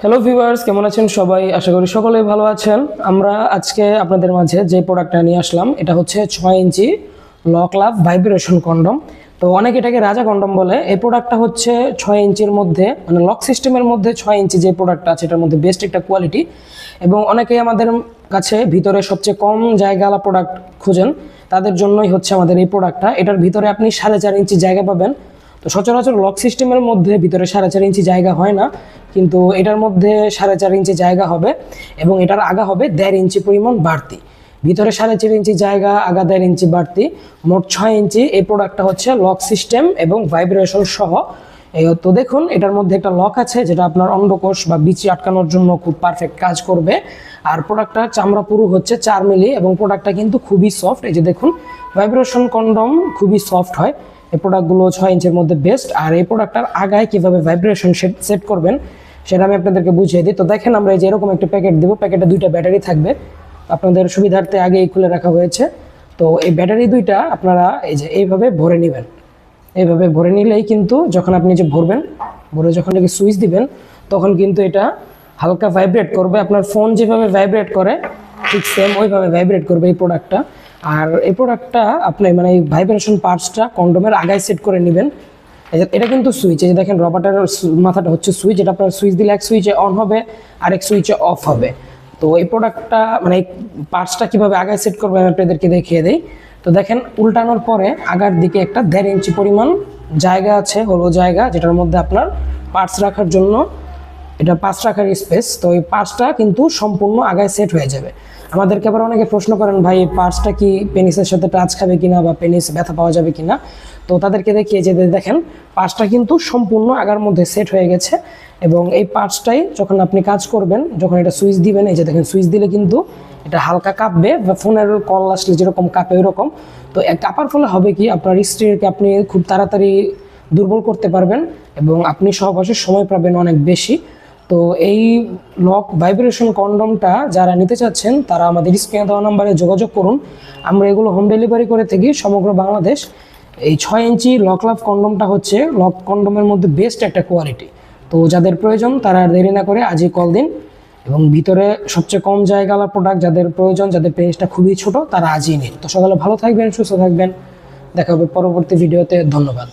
Hello viewers কেমন আছেন সবাই? আশা করি সকলেই ভালো আছেন। আমরা আজকে আপনাদের মাঝে যে প্রোডাক্টটা নিয়ে আসলাম, এটা হচ্ছে ছয় inch lock love vibration condom তো অনেকে এটাকে রাজা কন্ডম বলে। এই প্রোডাক্টটা হচ্ছে ছয় ইঞ্চির মধ্যে মানে লক সিস্টেমের মধ্যে ছয় ইঞ্চি যে প্রোডাক্টটা আছে, এটার মধ্যে বেস্ট একটা কোয়ালিটি এবং অনেকেই আমাদের কাছে ভিতরে সবচেয়ে কম জায়গাওয়ালা প্রোডাক্ট খুঁজেন। তাদের জন্যই হচ্ছে আমাদের এই প্রোডাক্টটা এটার ভিতরে আপনি সাড়ে চার ইঞ্চি জায়গা পাবেন। তো সচরাচর লক সিস্টেমের মধ্যে ভিতরে সাড়ে চার ইঞ্চি জায়গা হয় না, কিন্তু এটার মধ্যে সাড়ে চার ইঞ্চি জায়গা হবে এবং এটার আগা হবে দেড় ইঞ্চি পরিমাণ বাড়তি। ভিতরে সাড়ে চার ইঞ্চি জায়গা, আগা দেড় ইঞ্চি বাড়তি। মোট ছয় ইঞ্চি এই প্রোডাক্টটা হচ্ছে লক সিস্টেম এবং ভাইব্রেশন সহ। তো দেখুন, এটার মধ্যে একটা লক আছে যেটা আপনার অন্ডকোষ বা বিচি আটকানোর জন্য খুব পারফেক্ট কাজ করবে। আর প্রোডাক্টটার চামড়া পুরো হচ্ছে চার মিলি এবং প্রোডাক্টটা কিন্তু খুবই সফট এই যে দেখুন ভাইব্রেশন কন্ডম খুবই সফট হয়। এই প্রোডাক্টগুলো ছয় ইঞ্চের মধ্যে বেস্ট আর এই প্রোডাক্টটার আগায় কীভাবে ভাইব্রেশন সেট করবেন, সেটা আমি আপনাদেরকে বুঝিয়ে দিই। তো দেখেন আমরা এই যে এরকম একটা প্যাকেট দেবো প্যাকেটে দুইটা ব্যাটারি থাকবে। আপনাদের সুবিধার্থে আগেই খুলে রাখা হয়েছে। তো এই ব্যাটারি দুইটা আপনারা এই যে এইভাবে ভরে নেবেন। এইভাবে ভরে নিলেই কিন্তু যখন আপনি যে ভরবেন, ভরে যখন এটাকে সুইচ দিবেন, তখন কিন্তু এটা হালকা ভাইব্রেট করবে। আপনার ফোন যেভাবে ভাইব্রেট করে, ঠিক সেম ওইভাবে ভাইব্রেট করবে এই প্রোডাক্টটা আর এই প্রোডাক্টটা আপনি মানে এই ভাইব্রেশন পার্টসটা কন্ডোমের আগায় সেট করে নেবেন। এটা কিন্তু সুইচ এই যে দেখেন রবার্টার মাথাটা হচ্ছে সুইচ এটা আপনার সুইচ দিলে এক সুইচে অন হবে, আর এক সুইচে অফ হবে। তো এই প্রোডাক্টটা মানে পার্টসটা কীভাবে আগায় সেট করবে আমি আপনাদেরকে দেখিয়ে দিই। তো দেখেন উল্টানোর পরে আগার দিকে একটা দেড় ইঞ্চি পরিমাণ জায়গা আছে হলো জায়গা, যেটার মধ্যে আপনার পার্টস রাখার জন্য এটা পাঁচ রাখার স্পেস তো এই পার্টসটা কিন্তু সম্পূর্ণ আগায় সেট হয়ে যাবে। আমাদেরকে আবার অনেকে প্রশ্ন করেন, ভাই এই পার্টসটা কি পেনিসের সাথে টাচ খাবে কিনা বা পেনিস ব্যথা পাওয়া যাবে কিনা? তো তাদেরকে দেখিয়ে যে দেখেন পার্টসটা কিন্তু সম্পূর্ণ আগার মধ্যে সেট হয়ে গেছে এবং এই পার্টসটাই যখন আপনি কাজ করবেন, যখন এটা সুইচ দিবেন, এই যে দেখেন, সুইচ দিলে কিন্তু এটা হালকা কাঁপবে বা ফোনের কল আসলে যেরকম কাঁপে ওইরকম। তো কাঁপার ফলে হবে কি, আপনার স্ত্রীকে আপনি খুব তাড়াতাড়ি দুর্বল করতে পারবেন এবং আপনি সহবাসের সময় পাবেন অনেক বেশি। তো এই লক ভাইব্রেশন কন্ডমটা যারা নিতে চাচ্ছেন, তারা আমাদের স্ক্রিনে দেওয়া নাম্বারে যোগাযোগ করুন। আমরা এগুলো হোম ডেলিভারি করে থাকি সমগ্র বাংলাদেশ। এই ছয় ইঞ্চি লক লাভ কন্ডমটা হচ্ছে লক কন্ডমের মধ্যে বেস্ট একটা কোয়ালিটি তো যাদের প্রয়োজন, তারা আর দেরি না করে আজই কল দিন। এবং ভিতরে সবচেয়ে কম জায়গাওয়ালা প্রোডাক্ট যাদের প্রয়োজন, যাদের পেজটা খুবই ছোট, তারা আজই নিন। তো সকালে ভালো থাকবেন, সুস্থ থাকবেন। দেখা হবে পরবর্তী ভিডিওতে ধন্যবাদ।